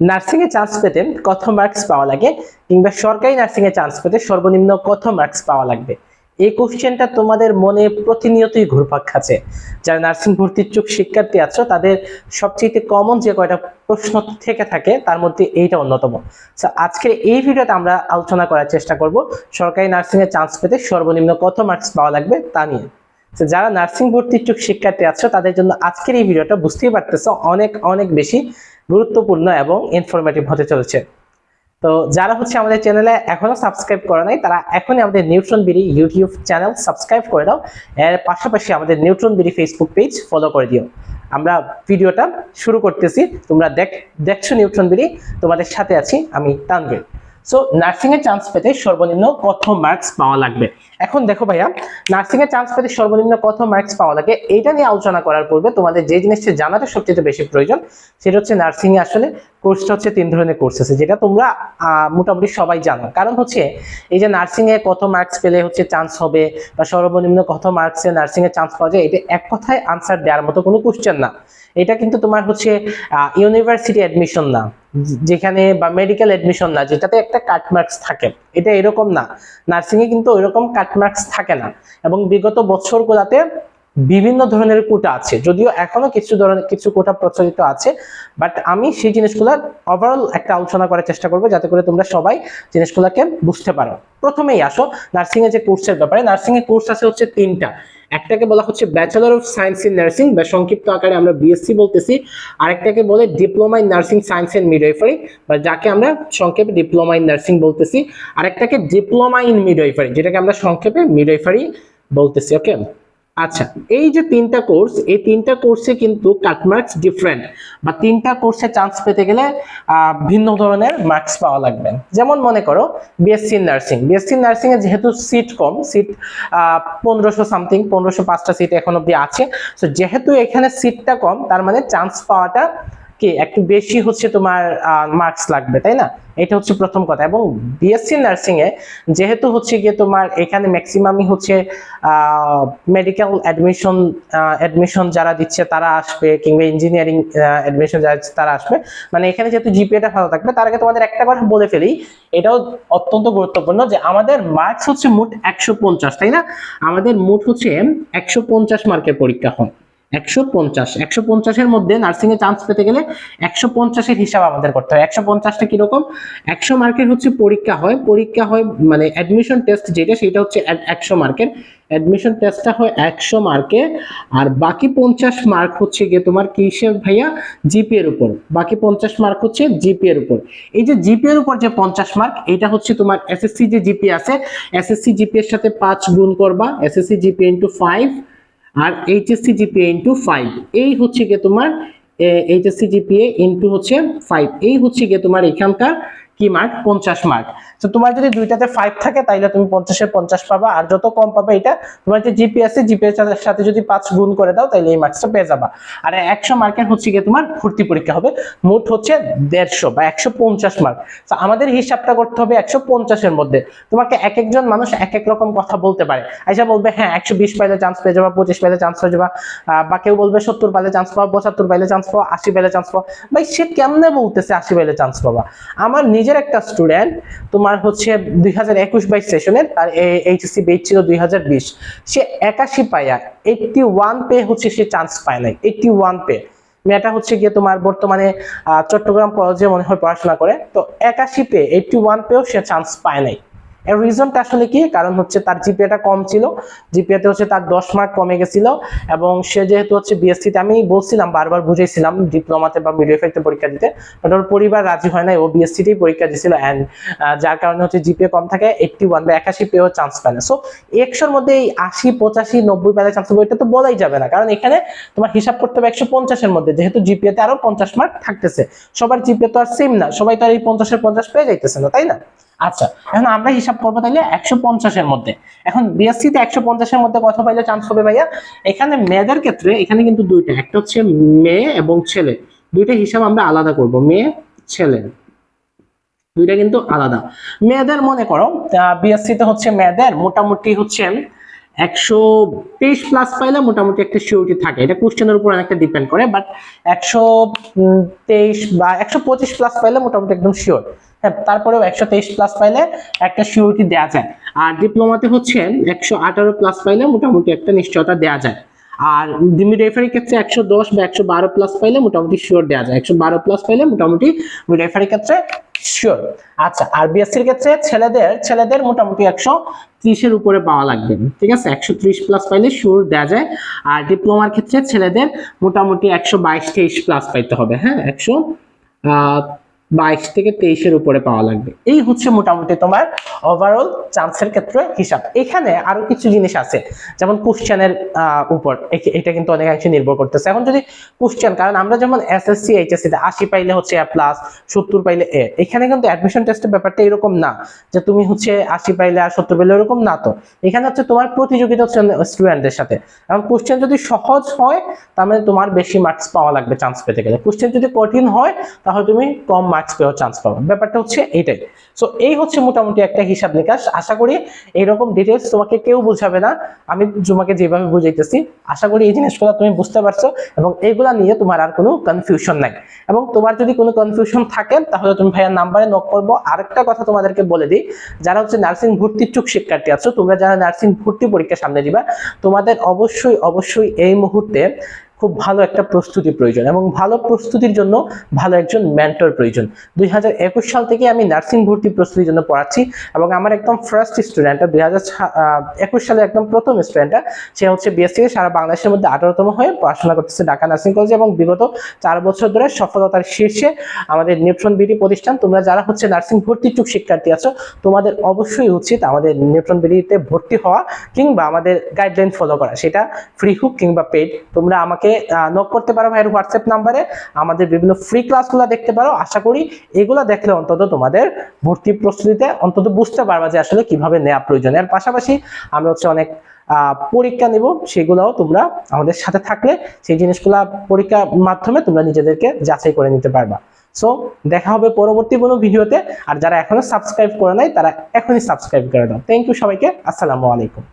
Nursing এ chance পেতে কত marks পাওয়া লাগে কিংবা সরকারি নার্সিং এ চান্স পেতে সর্বনিম্ন কত মার্কস পাওয়া লাগবে? এই কোশ্চেনটা তোমাদের মনে প্রতিনিয়তই ঘুরপাক খাচ্ছে। যারা নার্সিং ভর্তির ইচ্ছুক শিক্ষার্থী আছো, তাদের সবচেয়ে কমন যে কয়টা প্রশ্ন থেকে থাকে, তার মধ্যে এইটা অন্যতম। আজকের এই ভিডিওতে আমরা আলোচনা করার চেষ্টা করব সরকারি নার্সিং এ চান্স পেতে সর্বনিম্ন কত মার্কস পাওয়া লাগবে তা নিয়ে। যারা নার্সিং ভর্তি ইচ্ছুক শিক্ষার্থী আছো, তাদের জন্য আজকের এই ভিডিওটা বুঝতেই পারতেছো অনেক অনেক বেশি গুরুত্বপূর্ণ এবং ইনফরমেটিভ হতে চলেছে। তো যারা হচ্ছে আমাদের চ্যানেলে এখনও সাবস্ক্রাইব করে নাই, তারা এখনই আমাদের Neutron BD YouTube channel subscribe করে দাও। এর পাশাপাশি আমাদের Neutron BD Facebook page follow করে দিও। আমরা ভিডিওটা শুরু করতেছি। তোমরা দেখ, দেখছ নিউট্রন বিডি তোমাদের সাথে আছি আমি তানভীর। সো নার্সিং এর চান্স পেতে সর্বনিম্ন কত মার্কস পাওয়া লাগবে। এখন দেখো ভাইয়া নার্সিং এর চান্স পেতে সর্বনিম্ন কত মার্কস পাওয়া লাগে। এইটা নিয়ে আলোচনা করার পূর্বে তোমাদের যে জিনিসটা জানাটা সবচেয়ে বেশি প্রয়োজন, সেটা হচ্ছে নার্সিং এ আসলে কোর্সটা হচ্ছে তিন ধরনের কোর্স আছে, যেটা তোমরা মোটামুটি সবাই জানো। কারণ হচ্ছে, এই যে নার্সিং এ কত মার্কস পেলে হচ্ছে চান্স হবে, বা সর্বনিম্ন কত মার্কসে নার্সিং এ চান্স পাওয়া যায়, এটা এক কথায় আনসার দেওয়ার মতো কোনো কোশ্চেন না। এটা কিন্তু তোমার হচ্ছে ইউনিভার্সিটি অ্যাডমিশন না। যেখানে বা মেডিকেল অ্যাডমিশন না, যেটাতে একটা কাট মার্কস থাকে। এটা এরকম না। নার্সিং এ কিন্তু ওইরকম কাট মার্কস থাকে না। এবং বিগত বছরগুলোতে বিভিন্ন ধরনের কোটা আছে। যদিও এখনও কিছু ধরনের, কিছু কোটা প্রচলিত আছে বাট আমি সেই জিনিসগুলো ওভারঅল একটা আলোচনা করার চেষ্টা করব, যাতে করে তোমরা সবাই জিনিসগুলোকে বুঝতে পারো। প্রথমেই আসো নার্সিং এর যে কোর্সের ব্যাপারে নার্সিং এর কোর্স আছে হচ্ছে তিনটা। একটাকে বলা হচ্ছে bachelor of science in nursing বা সংক্ষিপ্ত আকারে আমরা বিএসসি বলতেছি। আরেকটাকে বলে diploma in nursing science and midwifery বা যাকে আমরা সংক্ষেপে ডিপ্লোমা ইন নার্সিং বলতেছি। আরেকটাকে ডিপ্লোমা ইন মিডওয়াইফারি যেটাকে আমরা সংক্ষেপে মিডওয়াইফারি বলতেছি ওকে আচ্ছা এই যে তিনটা কোর্স এই তিনটা কোর্সে কিন্তু কাট মার্কস ডিফারেন্ট বা তিনটা কোর্সে চান্স পেতে গেলে ভিন্ন ধরনের মার্কস পাওয়া লাগবে। যেমন মনে করো বিএসসি নার্সিং বিএসসি নার্সিং এ যেহেতু সিট কম সিট পনেরোশো সামথিং পনেরোশো পাঁচটা সিট এখন অব্দি আছে। তো যেহেতু এখানে সিটটা কম, তার মানে চান্স পাওয়াটা কি? একটু বেশি হচ্ছে তোমার মার্কস লাগবে, তাই না? এটা হচ্ছে প্রথম কথা। এবং বিএসসি নার্সিং এ যেহেতু হচ্ছে গিয়ে তোমার এখানে ম্যাক্সিমামই হচ্ছে মেডিকেল অ্যাডমিশন অ্যাডমিশন যারা দিচ্ছে তারা আসবে, কিংবা ইঞ্জিনিয়ারিং অ্যাডমিশন যারা দিচ্ছে তারা আসবে। মানে এখানে যেহেতু জিপিএটা ভালো থাকবে, তার আগে তোমাদের একটা কথা বলে ফেলি। এটাও অত্যন্ত গুরুত্বপূর্ণ যে আমাদের মার্কস হচ্ছে মোট একশো পঞ্চাশ, তাই না? আমাদের মোট হচ্ছে একশো পঞ্চাশ মার্কের পরীক্ষা হয়। একশো পঞ্চাশ, একশো পঞ্চাশের মধ্যে নার্সিং এ চান্স পেতে গেলে একশো পঞ্চাশের হিসাব আমাদের করতে হয়। একশো পঞ্চাশটা কীরকম? একশো মার্কের হচ্ছে পরীক্ষা হয়। পরীক্ষা হয় মানে অ্যাডমিশন টেস্ট যেটা, সেটা হচ্ছে একশো মার্কের অ্যাডমিশন টেস্টটা হয় একশো মার্কে আর বাকি পঞ্চাশ মার্ক হচ্ছে গিয়ে তোমার কিসের ভাইয়া? জিপি এর উপর। বাকি পঞ্চাশ মার্ক হচ্ছে জিপি এর উপর। এই যে জিপি এর উপর যে পঞ্চাশ মার্ক এটা হচ্ছে তোমার এসএসসি যে জিপি আছে এসএসসি জিপি এর সাথে পাঁচ গুণ করবা। এসএসসি জিপি ইন্টু ফাইভ আর এইচএসসি জিপিএ ইন্টু ফাইভ এই হচ্ছে গিয়ে তোমার এইচএসসি জিপিএ ইন্টু হচ্ছে ফাইভ এই হচ্ছে গিয়ে তোমার এখানকার কি মার্ক পঞ্চাশ মার্ক তো তোমার যদি দুইটাতে ফাইভ থাকে তাহলে তুমি পঞ্চাশের পঞ্চাশ পাবা। আর যত কম পাবে এটা, তোমার যে জিপি আছে জিপিএর সাথে যদি পাঁচ গুণ করে দাও তাহলে এই মার্কসটা পেয়ে যাবা। আর একশো মার্কের হচ্ছে গিয়ে তোমার ভর্তি পরীক্ষা হবে। মোট হচ্ছে দেড়শো বা একশো পঞ্চাশ মার্ক তো আমাদের হিসাবটা করতে হবে একশো পঞ্চাশের মধ্যে। তোমাকে এক একজন মানুষ এক এক রকম কথা বলতে পারে। আইসা বলবে হ্যাঁ একশো বিশ পাইলে চান্স পেয়ে যাবা, পঁচিশ পাইলে চান্স পেয়ে যাবা। বা কেউ বলবে, সত্তর পাইলে চান্স পাবা পঁচাত্তর পাইলে চান্স পাবা আশি পাইলে চান্স পাবা ভাই, সে কেমনে বলতেছে, আশি পাইলে চান্স পাবা? আমার নিজের একটা স্টুডেন্ট তোমার হচ্ছে দুই হাজার একুশ বাইশ সেশনের তার এইচএসসি বেচ ছিল দুই হাজার বিশ। সে একাশি পায়া এইটটি ওয়ান পে হচ্ছে সে চান্স পায় নাই এইটটি ওয়ান পে মেয়েটা হচ্ছে গিয়ে তোমার বর্তমানে চট্টগ্রাম কলেজে মনে হয় পড়াশোনা করে। তো একাশি পে এইটটি ওয়ান পেও সে চান্স পায় নাই। এর রিজনটা আসলে কি? কারণ হচ্ছে তার জিপিএটা কম ছিল। জিপিএতে হচ্ছে তার দশ মার্ক কমে গেছিল এবং সে যেহেতু হচ্ছে বিএসসিতে আমি বলছিলাম, বারবার বুঝাইছিলাম ডিপ্লোমাতে বা মিডিওফেক্টে পরীক্ষা দিতে বাট ওর পরিবার রাজি হয় নাই। ও বিএসসিতেই পরীক্ষা দিয়েছিল অ্যান্ড যার কারণে হচ্ছে জিপিএ কম থাকে এইটটি ওয়ান বা একাশি পেয়েও চান্স পায় না। সো একশোর মধ্যে এই আশি, পঁচাশি, নব্বই পেলে চান্স পাবে, এটা তো বলাই যাবে না। কারণ এখানে তোমার হিসাব করতে হবে একশো পঞ্চাশের মধ্যে, যেহেতু জিপিএতে আরও পঞ্চাশ মার্ক থাকতেছে। সবার জিপিএ তো আর সেম না, সবাই তো আর এই পঞ্চাশের পঞ্চাশ পেয়ে যাইতেছে না, তাই না? আচ্ছা এখন আমরা হিসাব করব তাহলে একশো পঞ্চাশের মধ্যে। এখন বিএসসি তে একশো পঞ্চাশের মধ্যে কথা পাইলে চান্স হবে ভাইয়া। এখানে মেয়েদের ক্ষেত্রে এখানে কিন্তু দুইটা, একটা হচ্ছে মেয়ে এবং ছেলে। দুইটা হিসাব আমরা আলাদা করব, মেয়ে, ছেলে। দুইটা কিন্তু আলাদা। মেয়েদের মনে করো বিএসসি তে হচ্ছে মেয়েদের, মোটামুটি হচ্ছে একশো তেইশ প্লাস পাইলে মোটামুটি একটা সিওরিটি থাকে। এটা কোশ্চেনের উপর অনেকটা ডিপেন্ড করে বাট একশো তেইশ বা একশো পঁচিশ প্লাস পাইলে মোটামুটি একদম শিওর হ্যাঁ তারপরেও একশো তেইশ প্লাস পাইলে একটা সিওরিটি দেওয়া যায়। আর ডিপ্লোমাতে হচ্ছে একশো আঠারো প্লাস পাইলে মোটামুটি একটা নিশ্চয়তা দেওয়া যায়। আর ডিমি রেফারির ক্ষেত্রে একশো দশ বা একশো বারো প্লাস পাইলে মোটামুটি শিওর দেওয়া যায়। একশো বারো প্লাস পাইলে মোটামুটি রেফারির ক্ষেত্রে শিওর আচ্ছা আর বিএসসির ক্ষেত্রে ছেলেদের ছেলেদের মোটামুটি একশো ত্রিশের উপরে পাওয়া লাগবে। ঠিক আছে? একশো ত্রিশ প্লাস পাইলে শিওর দেওয়া যায়। আর ডিপ্লোমার ক্ষেত্রে ছেলেদের মোটামুটি একশো বাইশ, তেইশ প্লাস পাইতে হবে। হ্যাঁ? একশো বাইশ থেকে তেইশের উপরে পাওয়া লাগবে। এই হচ্ছে মোটামুটি তোমার ওভারঅল চান্সের ক্ষেত্রে হিসাব। এখানে আরও কিছু জিনিস আছে, যেমন কোশ্চেনের উপর। এটা কিন্তু অনেকাংশে নির্ভর করতেছে। এখন যদি কোশ্চেন কারণ আমরা যেমন এসএসসি এইচএসসি তে আশি পাইলে হচ্ছে এ প্লাস সত্তর পাইলে এ এখানে কিন্তু অ্যাডমিশন টেস্টের ব্যাপারটা এরকম না, যে তুমি হচ্ছে আশি পাইলে আর সত্তর পাইলে এরকম না তো। এখানে হচ্ছে তোমার প্রতিযোগিতা হচ্ছে স্টুডেন্টদের সাথে। এখন কোশ্চেন যদি সহজ হয় তাহলে তোমার বেশি মার্কস পাওয়া লাগবে চান্স পেতে গেলে। কোশ্চেন যদি কঠিন হয়, তাহলে তুমি কম মার্কস পেয়েও চান্স পাবে। ব্যাপারটা হচ্ছে এইটাই সো এই হচ্ছে মোটামুটি একটা হিসাব নিকাশ। আশা করি এইরকম ডিটেলস তোমাকে কেউ বুঝাবে না। আমি তোমাকে যেভাবে বুঝাইতেছি, আশা করি এই জিনিসগুলো তুমি বুঝতে পারছ এবং এইগুলা নিয়ে তোমার আর কোনো কনফিউশন নাই। এবং তোমার যদি কোনো কনফিউশন থাকে, তাহলে তুমি ভাইয়ার নাম্বারে নক করব। আরেকটা কথা তোমাদেরকে বলে দিই, যারা হচ্ছে নার্সিং ভর্তি ইচ্ছুক শিক্ষার্থী আছো, তোমরা যারা নার্সিং ভর্তি পরীক্ষা সামনে দিবা, তোমাদের অবশ্যই অবশ্যই এই মুহূর্তে খুব ভালো একটা প্রস্তুতি প্রয়োজন এবং ভালো প্রস্তুতির জন্য ভালো একজন মেন্টর প্রয়োজন। দুই হাজার একুশ সাল থেকে আমি নার্সিং ভর্তি প্রস্তুতির জন্য পড়াচ্ছি এবং আমার একদম ফার্স্ট স্টুডেন্টটা দুই একুশ সালে একদম প্রথম স্টুডেন্টটা সে হচ্ছে বিএসসি সারা বাংলাদেশের মধ্যে আঠারোতম হয়ে পড়াশোনা করতেছে ঢাকা নার্সিং কলেজে এবং বিগত চার বছর ধরে সফলতার শীর্ষে আমাদের নিউট্রন বিডি প্রতিষ্ঠান। তোমরা যারা হচ্ছে নার্সিং ভর্তি ইচ্ছুক শিক্ষার্থী আছো, তোমাদের অবশ্যই উচিত আমাদের নিউট্রন বিডিতে ভর্তি হওয়া কিংবা আমাদের গাইডলাইন ফলো করা। সেটা ফ্রি হোক কিংবা পেড তোমরা আমাকে নক করতে পারো ভাইয়ের হোয়াটসঅ্যাপ নাম্বারে আমাদের বিভিন্ন ফ্রি ক্লাসগুলো দেখতে পারো। আশা করি এগুলো দেখলে অন্তত তোমাদের ভর্তি প্রস্তুতিতে অন্তত বুঝতে পারবা যে আসলে কীভাবে নেওয়া প্রয়োজন। এর পাশাপাশি আমরা হচ্ছে অনেক পরীক্ষা নিব, সেগুলোও তোমরা আমাদের সাথে থাকলে সেই জিনিসগুলা পরীক্ষার মাধ্যমে তোমরা নিজেদেরকে যাচাই করে নিতে পারবা। সো দেখা হবে পরবর্তী কোনো ভিডিওতে। আর যারা এখনও সাবস্ক্রাইব করে নাই, তারা এখনই সাবস্ক্রাইব করে দাও। থ্যাংক ইউ সবাইকে। আসসালামু আলাইকুম।